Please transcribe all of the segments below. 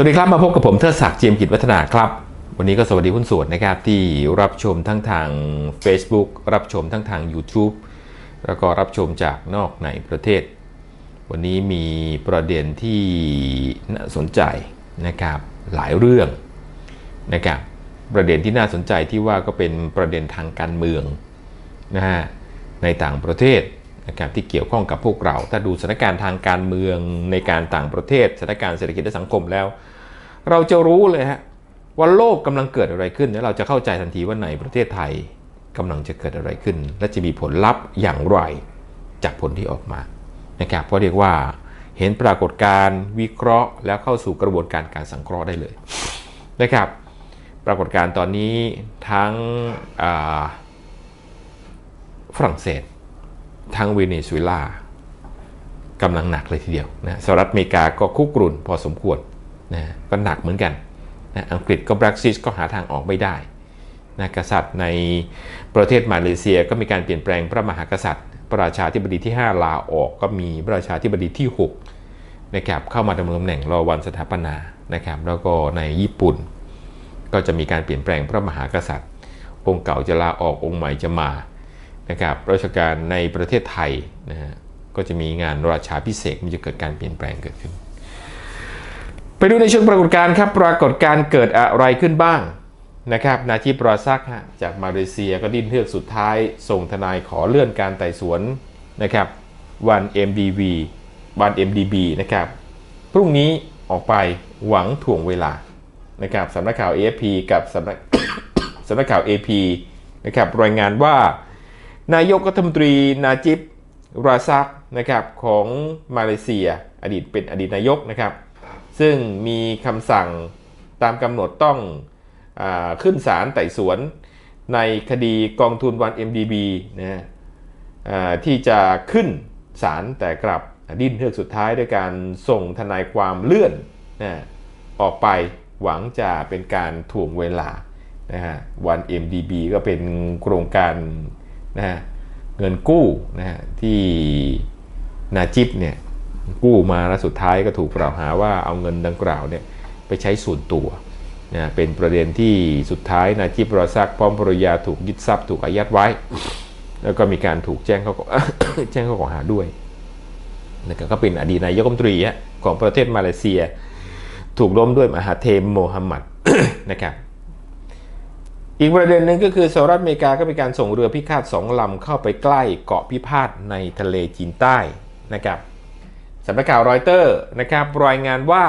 สวัสดีครับ มาพบกับผมเทิดศักดิ์เจียมกิจวัฒนาครับ วันนี้ก็สวัสดีหุ้นส่วนนะครับ ที่รับชมทั้งทาง Facebook รับชมทั้งทาง YouTube แล้วก็รับชมจากนอกในประเทศ วันนี้มีประเด็นที่น่าสนใจนะครับหลายเรื่องนะครับประเด็นที่น่าสนใจที่ว่าก็เป็นประเด็นทางการเมืองนะฮะในต่างประเทศนะครับที่เกี่ยวข้องกับพวกเรา ถ้าดูสถานการณ์ทางการเมืองในการต่างประเทศสถานการณ์เศรษฐกิจและสังคมแล้ว เราจะรู้เลยฮะว่าโลกกำลังเกิดอะไรขึ้นแล้วเราจะเข้าใจทันทีว่าในประเทศไทยกำลังจะเกิดอะไรขึ้น และจะมีผลลัพธ์อย่างไรจากผลที่ออกมานะครับเพราะเรียกว่าเห็นปรากฏการณ์วิเคราะห์แล้วเข้าสู่กระบวนการการสังเคราะห์ได้เลยนะครับ ปรากฏการณ์ตอนนี้ทั้งฝรั่งเศส ทั้งเวเนซุเอลากำลังหนักเลยทีเดียวนะสหรัฐอเมริกาก็คุกรุ่นพอสมควร นะก็หนักเหมือนกันนะอังกฤษก็ Brexit ก็หาทางออกไม่ได้นะกษัตริย์ในประเทศมาเลเซียก็มีการเปลี่ยนแปลงพระมหากษัตริย์ พระราชาธิบดีที่ 5 ลาออกก็มีพระราชาธิบดีที่6นะครับเข้ามาดำรงตำแหน่งรอวันสถาปนานะครับแล้วก็ในญี่ปุ่น ก็จะมีการเปลี่ยนแปลงพระมหากษัตริย์ องค์เก่าจะลาออกองค์ใหม่จะมานะครับราชการในประเทศไทยนะฮะก็จะมีงานราชาพิเศษมันจะเกิดการเปลี่ยนแปลงเกิดขึ้น ไปดูในเชิงปรากฏการณ์ครับปรากฏการณ์เกิดอะไรขึ้นบ้างนะครับนาจิปราซักจากมาเลเซียก็ดิ้นเทือกสุดท้าย ส่งทนายขอเลื่อนการไต่สวนนะครับวัน MDV วัน MDB นะครับพรุ่งนี้ออกไปหวังถ่วงเวลานะครับสำนักข่าว AFP กับสำนักสำนักข่าว AP นะครับรายงานว่านายกรัฐมนตรีนาจิบราซักนะครับของมาเลเซีย อดีตเป็นอดีตนายกนะครับ ซึ่งมีคำสั่งตามกำหนดต้องอขึ้นศาลไต่สวน ในคดีกองทุนวัน MDB นะที่จะขึ้นศาลแต่กลับดิ้นเทือกสุดท้ายด้วยการส่งทนายความเลื่อนนะออกไปหวังจะเป็นการถ่วงเวลานะฮะวัน MDB ก็เป็นโครงการนะฮะเงินกู้นะฮะที่นาจิบเนี่ย กู้มาแล้วสุดท้ายก็ถูกกล่าวหาว่าเอาเงินดังกล่าวเนี่ยไปใช้ส่วนตัวนะเป็นประเด็นที่สุดท้ายนาจิบรอซักพร้อมภรรยาถูกยึดทรัพย์ถูกอายัดไว้ แล้วก็มีการถูกแจ้งเขาแจ้งข้อกล่าวหาด้วยนะครับก็เป็นอดีตนายกรัฐมนตรีของประเทศมาเลเซีย ถูกล้มด้วยมหาเทมโมฮัมหมัดนะครับอีกประเด็นหนึ่งก็คือสหรัฐอเมริกาก็มีการส่งเรือพิฆาตสองลำเข้าไปใกล้เกาะพิพาทในทะเลจีนใต้นะครับ สำนักข่าวรอยเตอร์นะครับรายงานว่า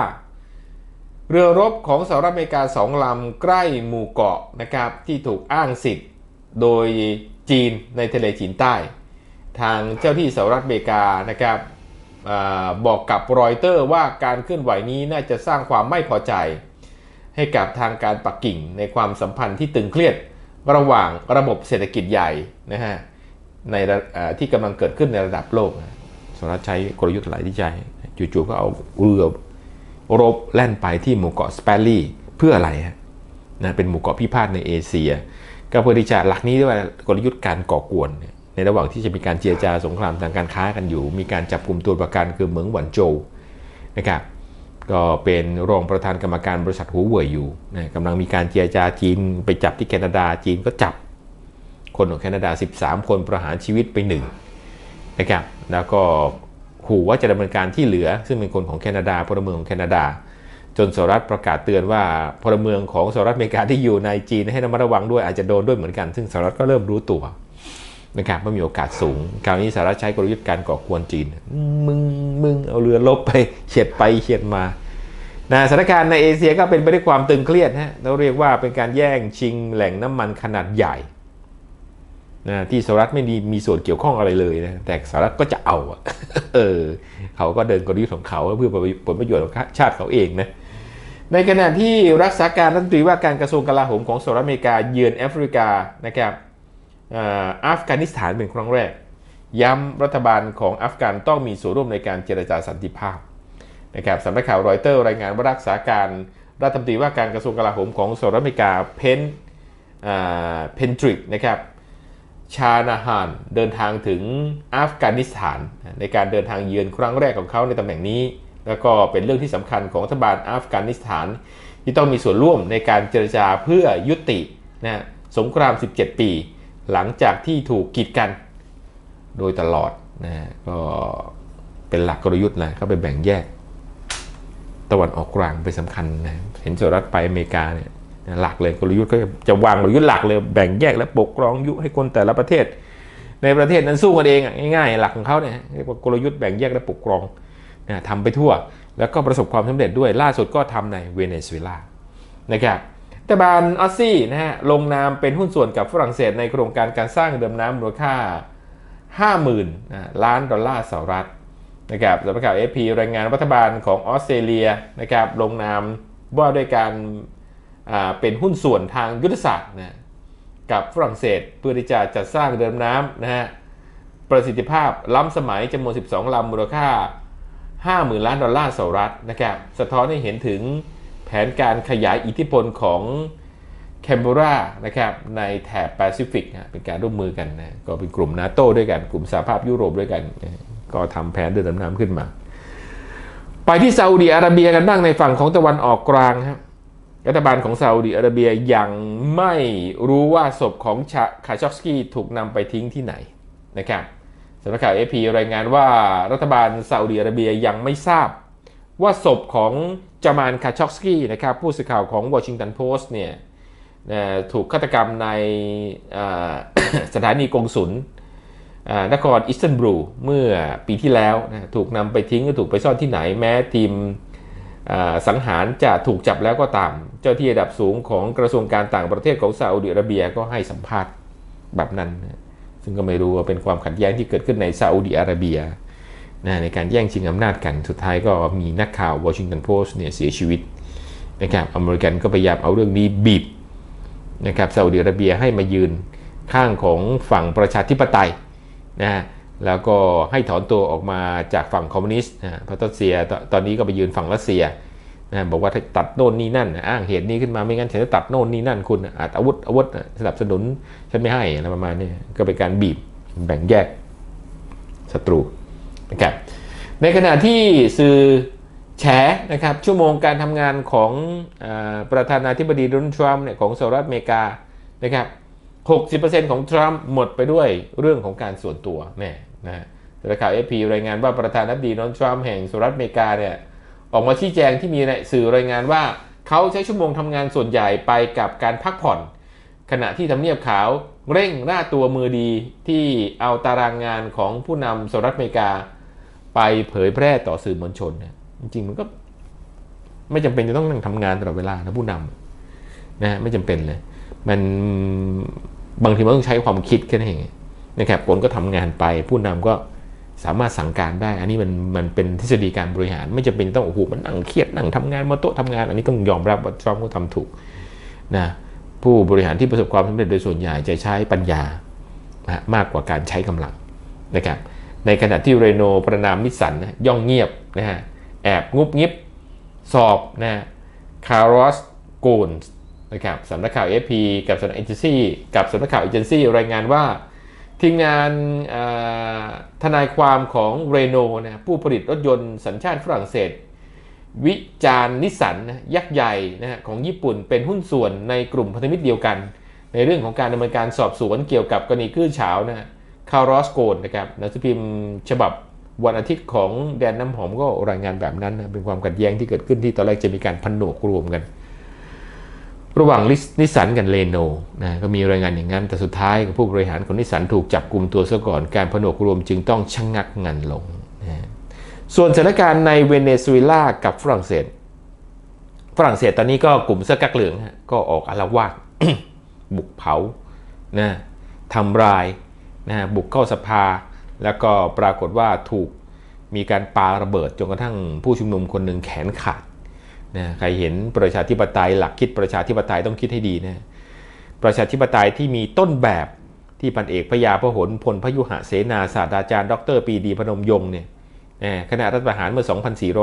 เรือรบของสหรัฐอเมริกาสองลำใกล้หมู่เกาะนะครับที่ถูกอ้างสิทธิ์โดยจีนในทะเลจีนใต้ ทางเจ้าที่สหรัฐอเมริกานะครับอบอกกับรอยเตอร์ว่าการเคลื่อนไหวนี้น่าจะสร้างความไม่พอใจ ให้กับทางการปักกิ่งในความสัมพันธ์ที่ตึงเครียดระหว่างระบบเศรษฐกิจใหญ่นะฮะในะที่กำลังเกิดขึ้นในระดับโลกนะ สหรัฐใช้กลยุทธ์หลายที่ใจจู่ๆก็เอาเรือรบแล่นไปที่หมู่เกาะสเปรลี่เพื่ออะไรฮะนะเป็นหมู่เกาะพิพาทในเอเชีย ก็เพื่อที่จะหลักนี้ด้วยกลยุทธ์การก่อกวน ในระหว่างที่จะมีการเจรจาสงครามทางการค้ากันอยู่ มีการจับกลุ่มตัวประกันคือเหมืองหวันโจวนะครับก็เป็นรองประธานกรรมการบริษัทหูเว่ยอยู่นะกำลังมีการเจรจาจีนไปจับที่แคนาดาจีนก็จับ คนของแคนาดา 13 คนประหารชีวิตไปหนึ่ง นะครับแล้วก็ขู่ว่าจะดำเนินการที่เหลือ ซึ่งเป็นคนของแคนาดาพลเมืองของแคนาดา จนสหรัฐประกาศเตือนว่าพลเมืองของสหรัฐอเมริกาที่อยู่ในจีนให้ระมัดระวังด้วยอาจจะโดนด้วยเหมือนกัน ซึ่งสหรัฐก็เริ่มรู้ตัวนะครับว่ามีโอกาสสูง คราวนี้สหรัฐใช้กลยุทธ์การก่อกวนจีน มึงมึงเอาเรือลบไปเฉียดไปเฉียดมานะสถานการณ์ในเอเชียก็เป็นไปด้วยความตึงเครียดฮะเราเรียกว่าเป็นการแย่งชิงแหล่งน้ำมันขนาดใหญ่ นะที่สหรัฐไม่มีมีส่วนเกี่ยวข้องอะไรเลยนะแต่สหรัฐก็จะเอาเออเขาก็เดินกลยุทธ์ของเขาเพื่อผลประโยชน์ของชาติเขาเองนะในขณะที่รักษาการรัฐมนตรีว่าการกระทรวงกลาโหมของสหรัฐอเมริกาเยือนแอฟริกานะครับอัฟกานิสถานเป็นครั้งแรก ย้ำรัฐบาลของอัฟกันต้องมีส่วนร่วมในการเจรจาสันติภาพนะครับสำนักข่าวรอยเตอร์รายงานว่ารักษาการรัฐมนตรีว่าการกระทรวงกลาโหมของสหรัฐอเมริกาเพนเพนทริกนะครับ ชานาฮานเดินทางถึงอัฟกานิสถาน ในการเดินทางเยือนครั้งแรกของเขาในตำแหน่งนี้ แล้วก็เป็นเรื่องที่สำคัญของรัฐบาลอัฟกานิสถาน ที่ต้องมีส่วนร่วมในการเจรจาเพื่อยุตินะสงคราม 17 ปี หลังจากที่ถูกกีดกันโดยตลอดนะก็เป็นหลักกลยุทธ์นะเขาไปแบ่งแยก ตะวันออกกลางเป็นสำคัญนะเห็นสหรัฐไปอเมริกาเนี่ย หลักเลยกลยุทธ์ก็จะวางกลยุทธ์หลักเลยแบ่งแยกและปกครองยุให้คนแต่ละประเทศ ในประเทศนั้นสู้กันเองง่ายๆ หลักของเขาเนี่ยเรียกว่ากลยุทธ์แบ่งแยกและปกครองนะทำไปทั่ว แล้วก็ประสบความสำเร็จด้วยล่าสุดก็ทำในเวเนซุเอลานะครับรัฐบาลออสซี่นะฮะลงนามเป็นหุ้นส่วนกับฝรั่งเศสในโครงการการสร้างเดิมน้ำมูลค่า 50,000นะล้านดอลลาร์สหรัฐนะครับสำนักข่าว AP รายงานรัฐบาลของออสเตรเลียนะครับลงนามว่าด้วยการ เป็นหุ้นส่วนทางยุทธศาสตร์นะกับฝรั่งเศสเพื่อที่จะจัดสร้างเดิมน้ำนะฮะประสิทธิภาพล้ำสมัยจำนวน 12 ลำมูลค่า 50,000 ล้านดอลลาร์สหรัฐนะครับสะท้อนให้เห็นถึงแผนการขยายอิทธิพลของแคนเบรานะครับในแถบแปซิฟิกนะเป็นการร่วมมือกันนะก็เป็นกลุ่มนาโต้ด้วยกัน กลุ่มสหภาพยุโรปด้วยกัน ก็ทำแผนเดินดำน้ำขึ้นมา ไปที่ซาอุดีอาระเบียกันบ้างในฝั่งของตะวันออกกลางครับ รัฐบาลของซาอุดีอาระเบียยังไม่รู้ว่าศพของชคาชอกสกี้ถูกนำไปทิ้งที่ไหนนะครับสำนักข่าวเอพีรายงานว่ารัฐบาลซาอุดีอาระเบียยังไม่ทราบ ว่าศพของจามานคาชอกสกี้นะครับผู้สื่อข่าวของวอชิงตันโพสต์เนี่ยถูกฆาตกรรมในสถานีกงสุลนครอิสตันบูลเมื่อปีที่แล้วนะถูกนำไปทิ้งหรือถูกไปซ่อนที่ไหนแม้ทีม สังหารจะถูกจับแล้วก็ตาม เจ้าที่ระดับสูงของกระทรวงการต่างประเทศของซาอุดิอาระเบียก็ให้สัมภาษณ์แบบนั้น ซึ่งก็ไม่รู้ว่าเป็นความขัดแย้งที่เกิดขึ้นในซาอุดิอาระเบียนะในการแย่งชิงอำนาจกัน สุดท้ายก็มีนักข่าววอชิงตันโพสต์เนี่ยเสียชีวิตนะครับอเมริกันก็พยายามเอาเรื่องนี้บีบนะครับซาอุดิอาระเบียให้มายืนข้างของฝั่งประชาธิปไตยนะ แล้วก็ให้ถอนตัวออกมาจากฝั่งคอมมิวนิสต์นะพราะรัสเซียตตอนนี้ก็ไปยืนฝั่งรัสเซียนะบอกว่าตัดโน่นนี่นั่น อ้างเหตุนี้ขึ้นมาไม่งั้นฉันจะตัดโน่นนี่นั่นคุณอาจอาวุธอาวุธสนับสนุนฉันไม่ให้อะไรประมาณนี้ก็เป็นการบีบแบ่งแยกศัตรูนะครับในขณะที่สื่อแฉนะครับชั่วโมงการทำงานของอประธานาธิบดีโดนัลด์ทรัมป์เนี่ยของสหรัฐอเมริกานะครับ60%ของทรัมป์หมดไปด้วยเรื่องของการส่วนตัวแน่ นะสำนักข่าวเอพีรายงานว่าประธานาธิบดีโดนทรัมป์แห่งสหรัฐอเมริกาเนี่ยออกมาชี้แจงที่มีในสื่อรายงานว่าเขาใช้ชั่วโมงทำงานส่วนใหญ่ไปกับการพักผ่อน ขณะที่ทำเนียบขาวเร่งหน้าตัวมือดีที่เอาตารางงานของผู้นำสหรัฐอเมริกา ไปเผยแพร่ต่อสื่อมวลชนเนี่ยจริงๆมันก็ไม่จำเป็นจะต้องนั่งทำงานตลอดเวลานะผู้นำนะฮะไม่จำเป็นเลย มันบางทีมันต้องใช้ความคิดแค่นั้นเอง นะครับคนก็ทำงานไป ผู้นำก็สามารถสั่งการได้ อันนี้มันมันเป็นทฤษฎีการบริหาร ไม่จำเป็นต้องโอ้โหมันนั่งเครียดนั่งทำงานมาโต๊ะทำงาน อันนี้ต้องยอมรับว่าทรัมป์ก็ทำถูกนะผู้บริหารที่ประสบความสำเร็จโดยส่วนใหญ่จะใช้ปัญญานะมากกว่าการใช้กำลังนะครับในขณะที่เรโนประนามนิสสันนะย่องเงียบนะฮะแอบงุบงิบสอบนะคาร์ลสโกนนะครับสำนักข่าว FP กับสำนักเอเจนซี่กับสำนักข่าวเอเจนซี่รายงานว่า ทีมงานทนายความของเรโนนะผู้ผลิตรถยนต์สัญชาติฝรั่งเศส วิจารณ์นิสันนะยักษ์ใหญ่นะฮะของญี่ปุ่นเป็นหุ้นส่วนในกลุ่มพันธมิตรเดียวกัน ในเรื่องของการดำเนินการสอบสวนเกี่ยวกับกรณีคลื่นเฉานะฮะคาร์ลอสโกนนะครับหนังสือพิมพ์ฉบับวันอาทิตย์ของแดนน้ำหอมก็รายงานแบบนั้นนะเป็นความขัดแย้งที่เกิดขึ้นที่ตอนแรกจะมีการพันโหนกรวมกัน ระหว่างนิสสันกับเลโนนะก็มีรายงานอย่างนั้น แต่สุดท้ายผู้บริหารของนิสันถูกจับกลุ่มตัวซะก่อนการผนวกรวมจึงต้องชะงงักงันลงนะส่วนสถานการณ์ในเวเนซุเอลากับฝรั่งเศส ฝรั่งเศสตอนนี้ก็กลุ่มเสื้อกั๊กเหลืองก็ออกอาละวาดบุกเผานะทำลายนะบุกเข้าสภา แล้วก็ปรากฏว่าถูกมีการปาระเบิดจนกระทั่งผู้ชุมนุมคนหนึ่งแขนขาด นะใครเห็นประชาธิปไตยหลักคิดประชาธิปไตยต้องคิดให้ดีนะประชาธิปไตยที่มีต้นแบบที่พันเอกพยาพหลพลพยุหะเสนาศาสตราจารย์ ดรปีดีพนมยงค์เนี่ยนะขณะรัฐประหารเมื่อ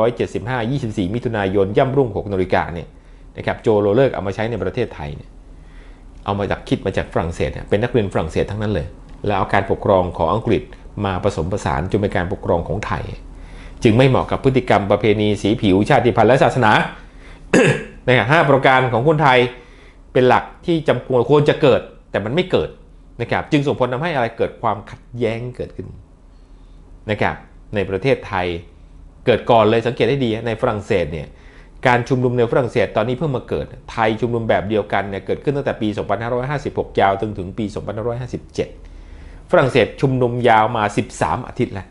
2475 24 มิถุนายน ย่ำรุ่ง 6นาฬิกาเนี่ยนะครับโจโรเลิกเอามาใช้ในประเทศไทยเนี่ยเอามาจากคิดมาจากฝรั่งเศสเเป็นนักเรียนฝรั่งเศสทั้งนั้นเลย แล้วเอาการปกครองของอังกฤษมาผสมผสานจนเป็นการปกครองของไทย จึงไม่เหมาะกับพฤติกรรมประเพณีสีผิวชาติพันธุ์และศาสนานะครับห้าประการของคนไทยเป็นหลักที่จำควรควรจะเกิด แต่มันไม่เกิดนะครับ จึงส่งผลทำให้อะไรเกิดความขัดแย้งเกิดขึ้นนะครับ ในประเทศไทยเกิดก่อนเลยสังเกตให้ดีในฝรั่งเศสเนี่ยการชุมนุมในฝรั่งเศสตอนนี้เพิ่งมาเกิด ไทยชุมนุมแบบเดียวกันเนี่ยเกิดขึ้นตั้งแต่ปี 2556 ยาวจนถึงปี 2557 ฝรั่งเศสชุมนุมยาวมา 13 อาทิตย์แล้ว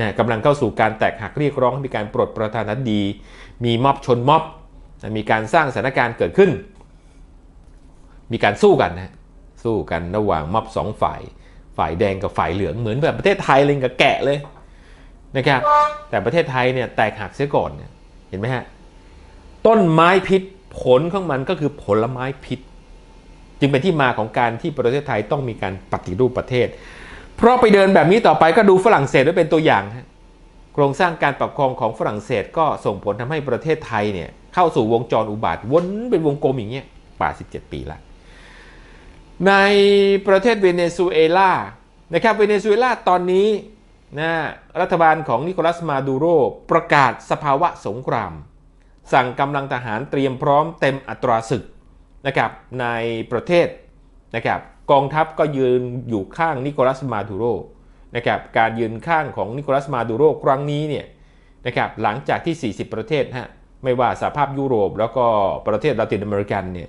นะกำลังเข้าสู่การแตกหักเรียกร้องให้มีการปลดประธานาธิบดี มีม็อบชนม็อบนะมีการสร้างสถานการณ์เกิดขึ้น มีการสู้กันนะสู้กันระหว่างม็อบสองฝ่าย ฝ่ายแดงกับฝ่ายเหลืองเหมือนแบบประเทศไทยเลยกับแกะเลยนะครับ แต่ประเทศไทยเนี่ยแตกหักเสียก่อนเนี่ยเห็นไหมฮะต้นไม้พิษผลของมันก็คือผลไม้พิษ จึงเป็นที่มาของการที่ประเทศไทยต้องมีการปฏิรูปประเทศ เพราะไปเดินแบบนี้ต่อไปก็ดูฝรั่งเศสไว้เป็นตัวอย่าง โครงสร้างการปกครองของฝรั่งเศสก็ส่งผลทำให้ประเทศไทยเนี่ยเข้าสู่วงจรอุบาทวนเป็นวงกลมอย่างเงี้ยป่า 17 ปีละ ในประเทศเวเนซุเอลานะครับเวเนซุเอลาตอนนี้นะรัฐบาลของนิโคลัสมาดูโรประกาศสภาวะสงคราม สั่งกำลังทหารเตรียมพร้อมเต็มอัตราศึกนะครับในประเทศนะครับ กองทัพก็ยืนอยู่ข้างนิโคลัสมาดูโรนะครับการยืนข้างของนิโคลัสมาดูโรครั้งนี้เนี่ยนะครับหลังจากที่ 40 ประเทศฮะไม่ว่าสหภาพยุโรป แล้วก็ประเทศลาตินอเมริกันเนี่ย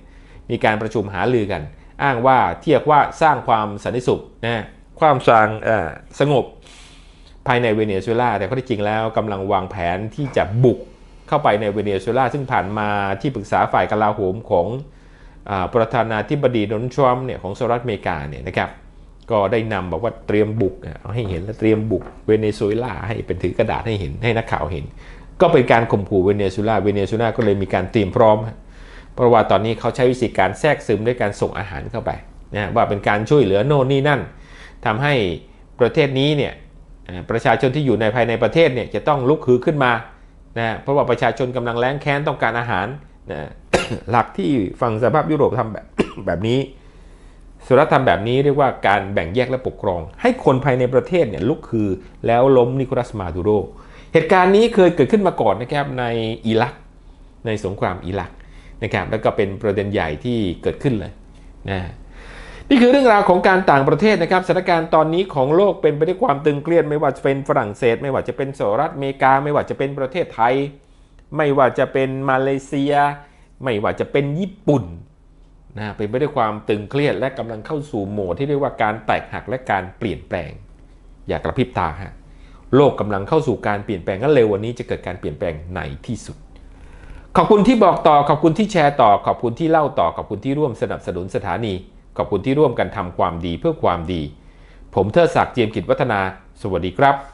มีการประชุมหาลือกัน อ้างว่าเทียบว่าสร้างความสันติสุขนะความสางสงบภายในเวเนซุเอลาแต่ข้อที่จริงแล้วกำลังวางแผนที่จะบุกเข้าไปในเวเนซุเอลาซึ่งผ่านมาที่ปรึกษาฝ่ายกลาโหมของ ประธานาธิบดีโดนัลด์ทรัมป์เนี่ยของสหรัฐอเมริกาเนี่ยนะครับก็ได้นำบอกว่าเตรียมบุกเอาให้เห็นและเตรียมบุกเวเนซุเอลาให้เป็นถือกระดาษให้เห็นให้นักข่าวเห็น ก็เป็นการข่มขู่เวเนซุเอลาเวเนซุเอลาก็เลยมีการเตรียมพร้อม เพราะว่าตอนนี้เขาใช้วิธีการแทรกซึมด้วยการส่งอาหารเข้าไปนะว่าเป็นการช่วยเหลือโน่นนี่นั่นทำให้ประเทศนี้เนี่ยประชาชนที่อยู่ในภายในประเทศเนี่ยจะต้องลุกฮือขึ้นมานะเพราะว่าประชาชนกำลังแล้งแค้นต้องการอาหาร นะหลักที่ฝั่งสภาพยุโรปทำแบบแบบนี้สุรัฐทำแบบนี้เรียกว่าการแบ่งแยกและปกครอง ให้คนภายในประเทศเนี่ยลุกคือแล้วล้มนิโคลัสมาดูโร เหตุการณ์นี้เคยเกิดขึ้นมาก่อนนะครับในอิรักในสงครามอิรักนะครับแล้วก็เป็นประเด็นใหญ่ที่เกิดขึ้นเลยนะนี่คือเรื่องราวของการต่างประเทศนะครับสถานการณ์ตอนนี้ของโลกเป็นไปด้วยความตึงเครียดไม่ว่าจะเป็นฝรั่งเศส ไม่ว่าจะเป็นสหรัฐอเมริกา ไม่ว่าจะเป็นประเทศไทย ไม่ว่าจะเป็นมาเลเซีย ไม่ว่าจะเป็นญี่ปุ่นนะเป็นไปด้วยความตึงเครียดและกำลังเข้าสู่โหมดที่เรียกว่าการแตกหักและการเปลี่ยนแปลง อย่ากระพริบตาฮะโลกกำลังเข้าสู่การเปลี่ยนแปลงและเร็ววันนี้จะเกิดการเปลี่ยนแปลงในที่สุด ขอบคุณที่บอกต่อขอบคุณที่แชร์ต่อ ขอบคุณที่เล่าต่อขอบคุณที่ร่วมสนับสนุนสถานี ขอบคุณที่ร่วมกันทำความดีเพื่อความดี ผมเทอศักดิ์เจียมกิจวัฒนา สวัสดีครับ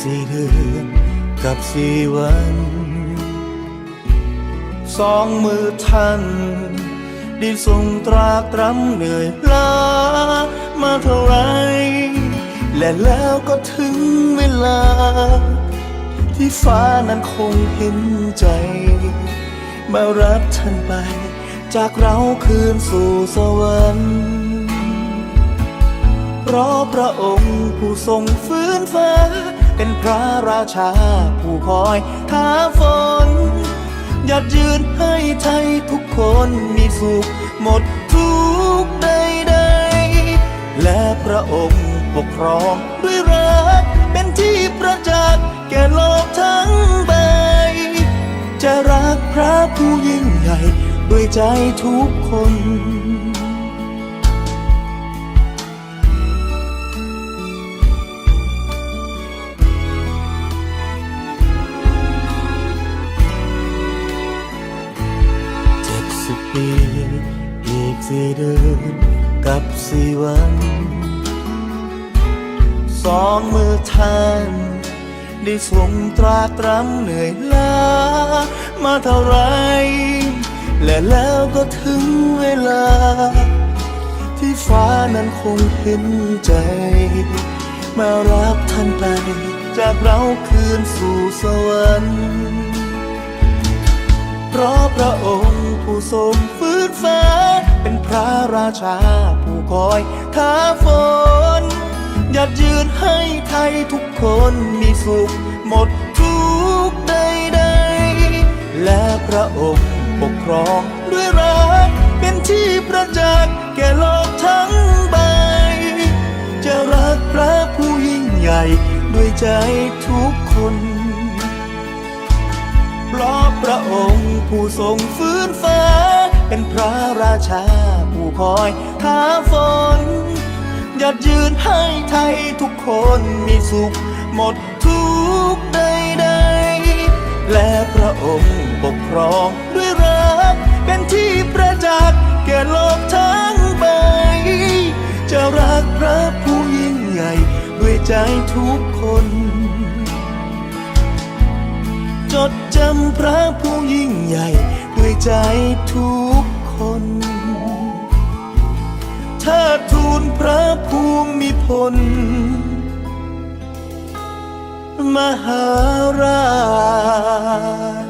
สี่เดือนกับสี่วัน สองมือท่านดินทรงตรากตรำเหนื่อยล้ามาเท่าไร และแล้วก็ถึงเวลา ที่ฟ้านั้นคงเห็นใจ มารับท่านไป จากเราคืนสู่สวรรค์เพราะพระองค์ผู้ทรงฟื้นฟ้า เป็นพระราชาผู้คอยท้าฝนหยัดยืนให้ไทยทุกคนมีสุขหมดทุกข์ใดและพระองค์ปกครองด้วยรักเป็นที่ประจักษ์แก่โลกทั้งใบ จะรักพระผู้ยิ่งใหญ่ด้วยใจทุกคน เดือนกับสี่วัน สองมือท่านได้ทรงตราตรำเหนื่อยล้ามาเท่าไร และแล้วก็ถึงเวลา ที่ฟ้านั้นคงเห็นใจ มารับท่านไป จากเราคืนสู่สวรรค์ เพราะพระองค์ผู้ทรงฟื้นฟ้า เป็นพระราชาผู้คอยท้าฝนหยัดยืนให้ไทยทุกคนมีสุขหมดทุกข์ใดและพระองค์ปกครองด้วยรัก เป็นที่ประจักษ์แก่โลกทั้งใบ จะรักพระผู้ยิ่งใหญ่ด้วยใจทุกคนเพราะพระองค์ ผู้ทรงฟื้นฟ้า เป็นพระราชาผู้คอยท้าฝนหยัดยืนให้ไทยทุกคนมีสุข หมดทุกข์ใดและพระองค์ปกครองด้วยรัก เป็นที่ประจักษ์แก่โลกทั้งใบ จะรักพระผู้ยิ่งใหญ่ด้วยใจทุกคน ดจำพระผู้ยิ่งใหญ่ ด้วยใจทุกคนถ้าทูลพระภูมิพล มหาราช